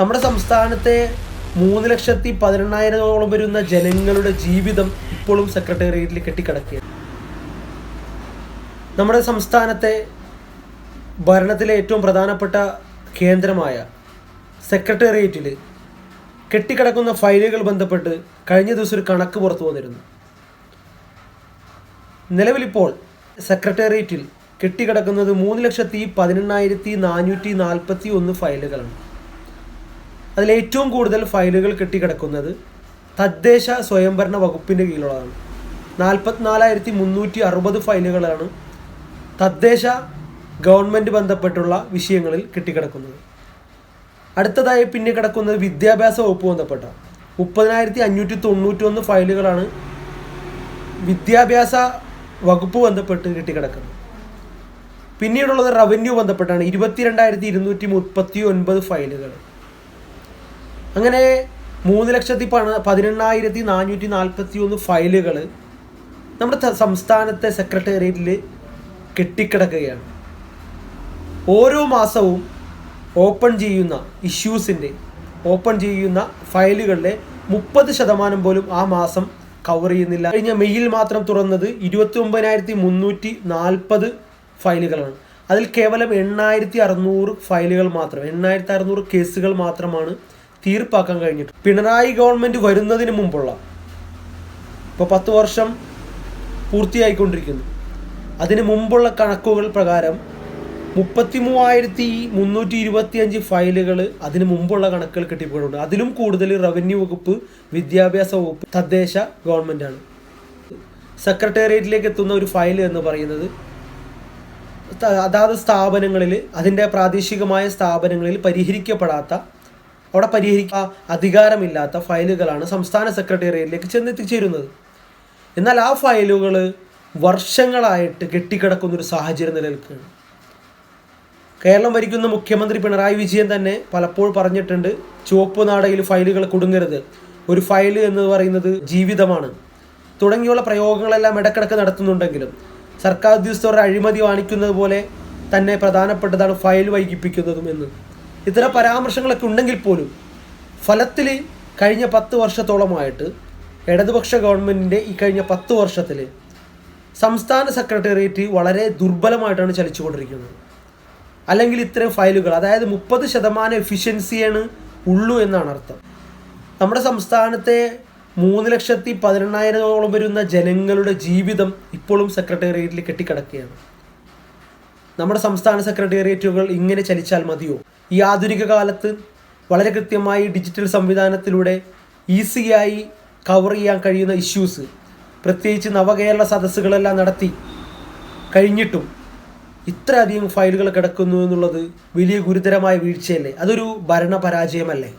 നമ്മുടെ സംസ്ഥാനത്തെ മൂന്ന് ലക്ഷത്തി പതിനെണ്ണായിരത്തോളം വരുന്ന ജനങ്ങളുടെ ജീവിതം ഇപ്പോഴും സെക്രട്ടേറിയറ്റിൽ കെട്ടിക്കിടക്കുകയാണ്. നമ്മുടെ സംസ്ഥാനത്തെ ഭരണത്തിലെ ഏറ്റവും പ്രധാനപ്പെട്ട കേന്ദ്രമായ സെക്രട്ടേറിയറ്റിൽ കെട്ടിക്കിടക്കുന്ന ഫയലുകൾ ബന്ധപ്പെട്ട് കഴിഞ്ഞ ദിവസം ഒരു കണക്ക് പുറത്തു വന്നിരുന്നു. നിലവിലിപ്പോൾ സെക്രട്ടേറിയറ്റിൽ കെട്ടിക്കിടക്കുന്നത് മൂന്ന് ലക്ഷത്തി പതിനെണ്ണായിരത്തി നാനൂറ്റി നാൽപ്പത്തി ഒന്ന് ഫയലുകളാണ്. അതിൽ ഏറ്റവും കൂടുതൽ ഫയലുകൾ കെട്ടിക്കിടക്കുന്നത് തദ്ദേശ സ്വയംഭരണ വകുപ്പിന്റെ കീഴിലുള്ളതാണ്. നാൽപ്പത്തിനാലായിരത്തി മുന്നൂറ്റി അറുപത് ഫയലുകളാണ് തദ്ദേശ ഗവൺമെന്റ് ബന്ധപ്പെട്ടുള്ള വിഷയങ്ങളിൽ കെട്ടിക്കിടക്കുന്നത്. അടുത്തതായി പിന്നെ കിടക്കുന്നത് വിദ്യാഭ്യാസ വകുപ്പ് ബന്ധപ്പെട്ട മുപ്പതിനായിരത്തി അഞ്ഞൂറ്റി തൊണ്ണൂറ്റൊന്ന് ഫയലുകളാണ് വിദ്യാഭ്യാസ വകുപ്പ് ബന്ധപ്പെട്ട് കെട്ടിക്കിടക്കുന്നത്. പിന്നീടുള്ളത് റവന്യൂ ബന്ധപ്പെട്ടാണ്. ഇരുപത്തിരണ്ടായിരത്തി ഇരുന്നൂറ്റി മുപ്പത്തി ഒൻപത് ഫയലുകൾ. അങ്ങനെ മൂന്ന് ലക്ഷത്തി പണ പതിനെണ്ണായിരത്തി നാനൂറ്റി നാൽപ്പത്തി ഒന്ന് ഫയലുകൾ നമ്മുടെ സംസ്ഥാനത്തെ സെക്രട്ടേറിയറ്റിൽ കെട്ടിക്കിടക്കുകയാണ്. ഓരോ മാസവും ഓപ്പൺ ചെയ്യുന്ന ഇഷ്യൂസിന്റെ ഓപ്പൺ ചെയ്യുന്ന ഫയലുകളിലെ മുപ്പത് ശതമാനം പോലും ആ മാസം കവർ ചെയ്യുന്നില്ല. കഴിഞ്ഞ മെയ്യിൽ മാത്രം തുറന്നത് ഇരുപത്തി ഒമ്പതിനായിരത്തി മുന്നൂറ്റി നാൽപ്പത് ഫയലുകളാണ്. അതിൽ കേവലം എണ്ണായിരത്തി അറുന്നൂറ് ഫയലുകൾ മാത്രം എണ്ണായിരത്തി അറുന്നൂറ് കേസുകൾ മാത്രമാണ് തീർപ്പാക്കാൻ കഴിഞ്ഞിട്ട്. പിണറായി ഗവൺമെന്റ് വരുന്നതിന് മുമ്പുള്ള ഇപ്പോൾ പത്ത് വർഷം പൂർത്തിയായിക്കൊണ്ടിരിക്കുന്നു. അതിന് മുമ്പുള്ള കണക്കുകൾ പ്രകാരം മുപ്പത്തി മൂവായിരത്തി മുന്നൂറ്റി ഇരുപത്തി അഞ്ച് ഫയലുകൾ അതിന് മുമ്പുള്ള കണക്കുകൾ കിട്ടിപ്പോയിട്ടുണ്ട്. അതിലും കൂടുതൽ റവന്യൂ വകുപ്പ് വിദ്യാഭ്യാസ വകുപ്പ് തദ്ദേശ ഗവൺമെന്റാണ് സെക്രട്ടേറിയറ്റിലേക്ക് എത്തുന്ന ഒരു ഫയൽ എന്ന് പറയുന്നത് അതാത് സ്ഥാപനങ്ങളിൽ അതിന്റെ പ്രാദേശികമായ സ്ഥാപനങ്ങളിൽ പരിഹരിക്കപ്പെടാത്ത അവിടെ പരിഹരിക്കാൻ അധികാരമില്ലാത്ത ഫയലുകളാണ് സംസ്ഥാന സെക്രട്ടേറിയറ്റിലേക്ക് ചെന്നെത്തിച്ചേരുന്നത്. എന്നാൽ ആ ഫയലുകൾ വർഷങ്ങളായിട്ട് കെട്ടിക്കിടക്കുന്ന ഒരു സാഹചര്യം നിലനിൽക്കുകയാണ്. കേരളം ഭരിക്കുന്ന മുഖ്യമന്ത്രി പിണറായി വിജയൻ തന്നെ പലപ്പോഴും പറഞ്ഞിട്ടുണ്ട് ചുവപ്പ് നാടയിൽ ഫയലുകൾ കുടുങ്ങരുത്. ഒരു ഫയൽ എന്ന് പറയുന്നത് ജീവിതമാണ്. തുടങ്ങിയുള്ള പ്രയോഗങ്ങളെല്ലാം ഇടക്കിടക്ക് നടത്തുന്നുണ്ടെങ്കിലും സർക്കാർ ഉദ്യോഗസ്ഥരുടെ അഴിമതി കാണിക്കുന്നത് പോലെ തന്നെ പ്രധാനപ്പെട്ടതാണ് ഫയൽ വൈകിപ്പിക്കുന്നതും എന്ന്. ഇത്തരം പരാമർശങ്ങളൊക്കെ ഉണ്ടെങ്കിൽ പോലും ഫലത്തിൽ കഴിഞ്ഞ പത്ത് വർഷത്തോളമായിട്ട് ഇടതുപക്ഷ ഗവൺമെന്റിന്റെ ഈ കഴിഞ്ഞ പത്ത് വർഷത്തിൽ സംസ്ഥാന സെക്രട്ടേറിയറ്റ് വളരെ ദുർബലമായിട്ടാണ് ചലിച്ചുകൊണ്ടിരിക്കുന്നത്. അല്ലെങ്കിൽ ഇത്തരം ഫയലുകൾ അതായത് മുപ്പത് ശതമാനം എഫിഷ്യൻസിയാണ് ഉള്ളൂ എന്നാണ് അർത്ഥം. നമ്മുടെ സംസ്ഥാനത്തെ മൂന്ന് ലക്ഷത്തി പതിനെണ്ണായിരത്തോളം വരുന്ന ജനങ്ങളുടെ ജീവിതം ഇപ്പോഴും സെക്രട്ടേറിയറ്റിൽ കെട്ടിക്കിടക്കുകയാണ്. നമ്മുടെ സംസ്ഥാന സെക്രട്ടേറിയറ്റുകൾ ഇങ്ങനെ ചലിച്ചാൽ മതിയോ? ഈ ആധുനിക കാലത്ത് വളരെ കൃത്യമായി ഡിജിറ്റൽ സംവിധാനത്തിലൂടെ ഈസിയായി കവർ ചെയ്യാൻ കഴിയുന്ന ഇഷ്യൂസ് പ്രത്യേകിച്ച് നവകേരള സദസ്സുകളെല്ലാം നടത്തി കഴിഞ്ഞിട്ടും ഇത്രയധികം ഫയലുകൾ കിടക്കുന്നു എന്നുള്ളത് വലിയ ഗുരുതരമായ വീഴ്ചയല്ലേ? അതൊരു ഭരണ പരാജയമല്ലേ